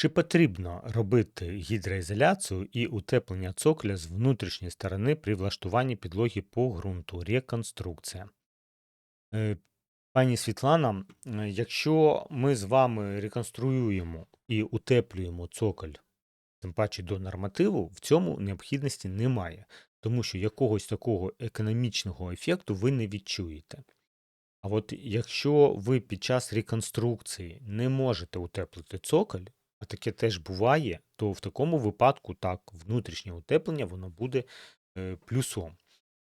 Чи потрібно робити гідроізоляцію і утеплення цоколя з внутрішньої сторони при влаштуванні підлоги по ґрунту? Реконструкція. Е, Пані Світлана, е, якщо ми з вами реконструюємо і утеплюємо цоколь, тим паче до нормативу, в цьому необхідності немає, тому що якогось такого економічного ефекту ви не відчуєте. А от якщо ви під час реконструкції не можете утеплити цоколь, а таке теж буває, то в такому випадку так, внутрішнє утеплення воно буде е, плюсом.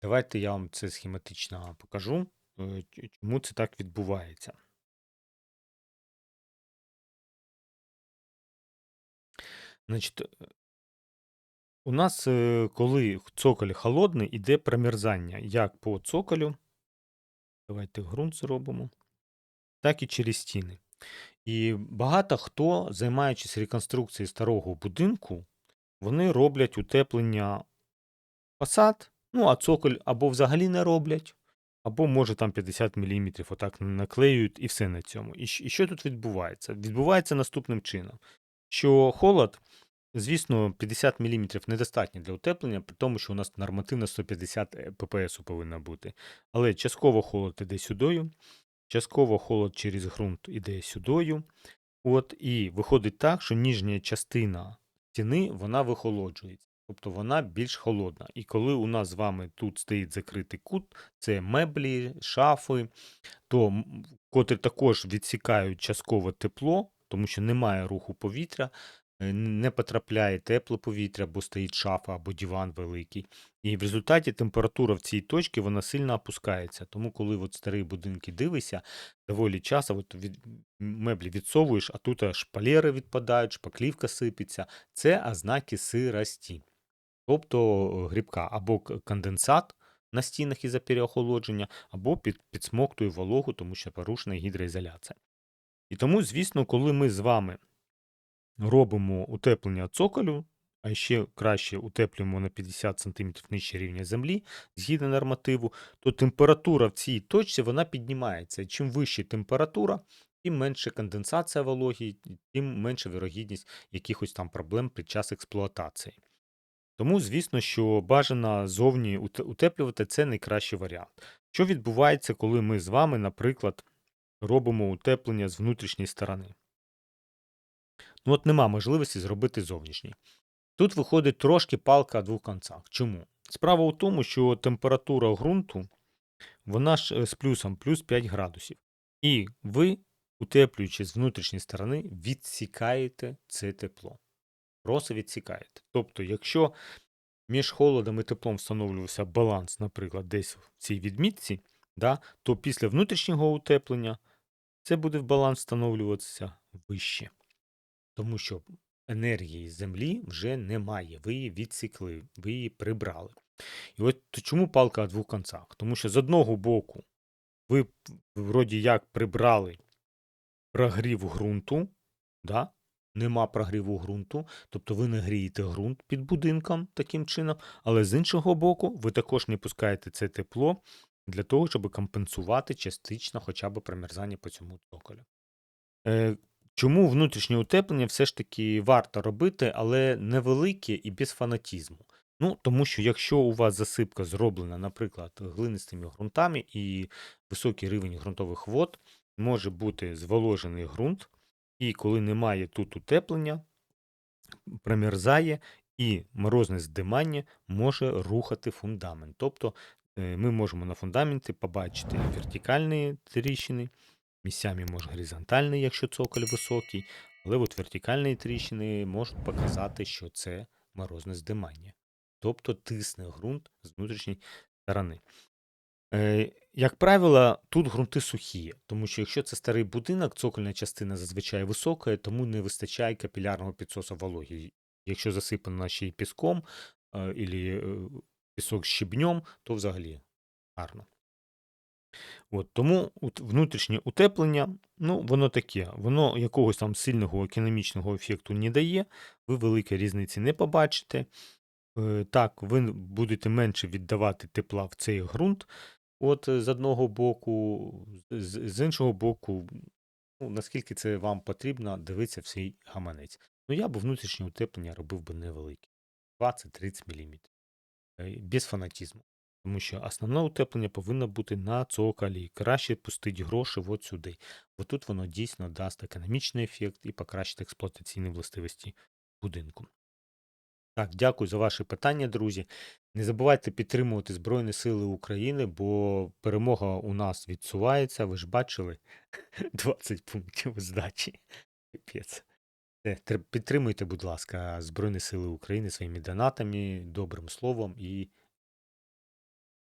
Давайте я вам це схематично покажу, е, чому це так відбувається. Значить, е, у нас, е, коли цоколь холодний, іде промерзання як по цоколю, давайте ґрунт зробимо, так і через стіни. І багато хто, займаючись реконструкцією старого будинку, вони роблять утеплення фасад, ну а цоколь або взагалі не роблять, або може там 50 мм отак наклеюють і все на цьому. І, що тут відбувається? Відбувається наступним чином, що холод, звісно, 50 мм недостатньо для утеплення, при тому, що у нас нормативно 150 ppс повинна бути. Але частково холод іде сюдою, частково холод через ґрунт іде сюдою. От, і виходить так, що ніжня частина стіни вона вихолоджується, тобто вона більш холодна. І коли у нас з вами тут стоїть закритий кут, це меблі, шафи, то котрі також відсікають частково тепло, тому що немає руху повітря, не потрапляє тепле повітря, бо стоїть шафа або диван великий. І в результаті температура в цій точці вона сильно опускається. Тому, коли от старі будинки дивишся, доволі часто от від меблі відсовуєш, а тут шпалери відпадають, шпаклівка сипеться. Це ознаки сирості, тобто е, грибка або конденсат на стінах із-за переохолодження, або під, підсмоктує вологу, тому що порушена гідроізоляція. І тому, звісно, коли ми з вами робимо утеплення цоколю, а ще краще утеплюємо на 50 см нижче рівня землі, згідно нормативу, то температура в цій точці вона піднімається. Чим вища температура, тим менше конденсація вологі, тим менша вірогідність якихось там проблем під час експлуатації. Тому, звісно, що бажано зовні утеплювати це найкращий варіант. Що відбувається, коли ми з вами, наприклад, робимо утеплення з внутрішньої сторони? Ну, от нема можливості зробити зовнішній. Тут виходить трошки палка о двох концах. Чому? Справа у тому, що температура ґрунту вона ж е, з плюсом плюс 5 градусів. І ви, утеплюючи з внутрішньої сторони, відсікаєте це тепло. Просто відсікаєте. Тобто, якщо між холодом і теплом встановлювався баланс, наприклад, десь в цій відмітці, да, то після внутрішнього утеплення це буде в баланс встановлюватися вище. Тому що енергії землі вже немає. Ви її відсікли, ви її прибрали. І от чому палка о двох концах? Тому що з одного боку ви вроді як прибрали прогрів ґрунту, да? нема прогріву ґрунту, тобто ви не грієте ґрунт під будинком таким чином, але з іншого боку, ви також не пускаєте це тепло для того, щоб компенсувати частично хоча б промерзання по цьому цоколю. Чому внутрішнє утеплення все ж таки варто робити, але невелике і без фанатізму? Ну, тому що якщо у вас засипка зроблена, наприклад, глинистими ґрунтами і високий рівень ґрунтових вод, може бути зволожений ґрунт, і коли немає тут утеплення, промерзає і морозне здимання може рухати фундамент. Тобто е, ми можемо на фундаменті побачити вертикальні тріщини, місцями може горизонтальний, якщо цоколь високий, але от вертикальні тріщини можуть показати, що це морозне здимання. Тобто тисне ґрунт з внутрішньої сторони. Е, Як правило, тут ґрунти сухі, тому що якщо це старий будинок, цокольна частина зазвичай висока, тому не вистачає капілярного підсосу вологі. Якщо засипано ще й піском е, і пісок з щебнем, то взагалі гарно. От, тому ут- внутрішнє утеплення, ну, воно таке, воно якогось там сильного економічного ефекту не дає, ви великої різниці не побачите. Е, Так, ви будете менше віддавати тепла в цей ґрунт, от е, з одного боку, з, з іншого боку, ну, наскільки це вам потрібно, дивитися в гаманець. Ну, я б внутрішнє утеплення робив би невелике. 20-30 мм. Без фанатізму. Тому що основне утеплення повинно бути на цоколі. Краще пустити гроші от сюди. Бо тут воно дійсно дасть економічний ефект і покращить експлуатаційні властивості будинку. Так, дякую за ваші питання, друзі. Не забувайте підтримувати Збройні Сили України, бо перемога у нас відсувається. Ви ж бачили 20 пунктів здачі. Піпець. Е, Підтримуйте, будь ласка, Збройні Сили України своїми донатами, добрим словом і